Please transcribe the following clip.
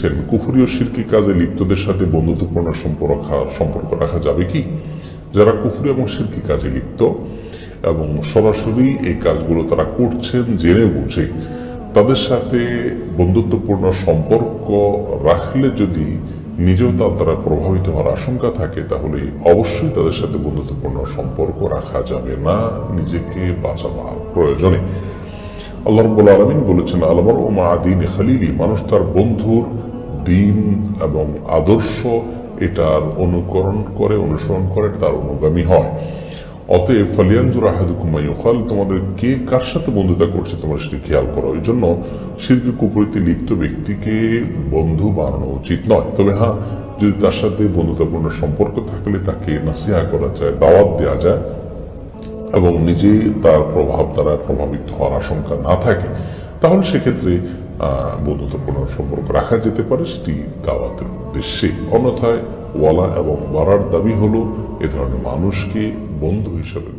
ছেন কুফুরি ও শিরকি কাজে লিপ্তদের সাথে বন্ধুত্বপূর্ণ সম্পর্ক সম্পর্ক রাখা যাবে কি? যারা কুফুরি এবং শিরকি কাজে লিপ্ত এবং সরাসরি এই কাজগুলো তারা করছেন, জেনে বুঝে, তাদের সাথে বন্ধুত্বপূর্ণ সম্পর্ক রাখলে যদি নিজেও তার দ্বারা প্রভাবিত হওয়ার আশঙ্কা থাকে, তাহলে অবশ্যই তাদের সাথে বন্ধুত্বপূর্ণ সম্পর্ক রাখা যাবে না। নিজেকে বাঁচাবার প্রয়োজনে। আলমিন বলেছেন আলমর ও মা দিন খালিলি মানুষ তার বন্ধুর দিন এবং আদর্শ এটার অনুকরণ করে, অনুসরণ করে, তার অনুগামী হয়। অতএব তোমাদের কে কার সাথে বন্ধুতা করছে তোমরা সেটি খেয়াল করো। এই জন্য শিল্পী কুপুরিতে লিপ্ত ব্যক্তিকে বন্ধু বানানো উচিত নয়। তবে হ্যাঁ যদি তার সাথে বন্ধুতাপূর্ণ সম্পর্ক থাকলে তাকে নাসিহা করা যায়, দাওয়াত দেওয়া যায় এবং নিজে তার প্রভাব দ্বারা প্রভাবিত হওয়ার আশঙ্কা না থাকে, তাহলে সেক্ষেত্রে বন্ধুত্বপূর্ণ সম্পর্ক রাখা যেতে পারে, সেটি দাওয়াতের উদ্দেশ্যে অন্যথায় ওয়ালা এবং বাড়ার দাবি হলো, এ ধরনের মানুষকে বন্ধু হিসেবে